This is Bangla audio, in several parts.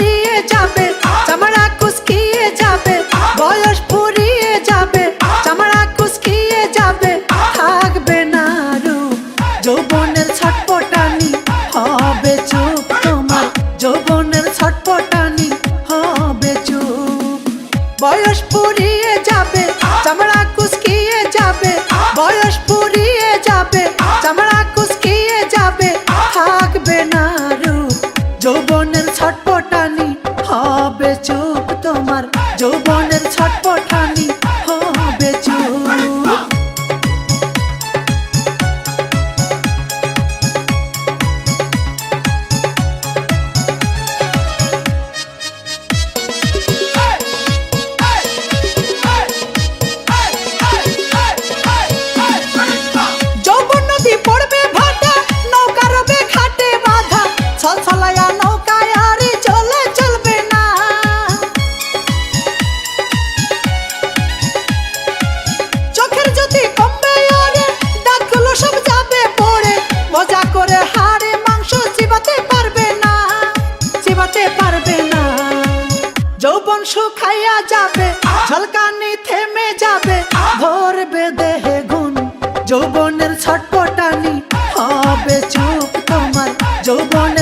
ফুরিয়ে যাবে, চামড়া কুসকিয়ে যাবে, বয়স ফুরিয়ে যাবে, চামড়া কুসকিয়ে যাবে, থাকবে না রূপ যৌবনের ছটপটানি হবে চুপ তোমার, যৌবনের ছটপটানি হবে চুপ। বয়স ফুরিয়ে যাবে, চামড়া do শুকাইয়া যাবে ঝলকানি থেমে যাবে ধরবে দেহে গুণ যৌবনের ছটপটানি হবে চুপ তোমার যৌবনের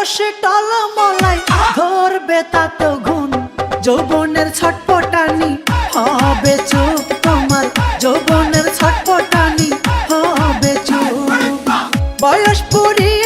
বয়সে টলমলাই, ধরবে তো গুণ। যৌবনের ছটপটানি, হবে চুপ তোমার। যৌবনের ছটপটানি, হবে চুপ। বয়স পুরিয়ে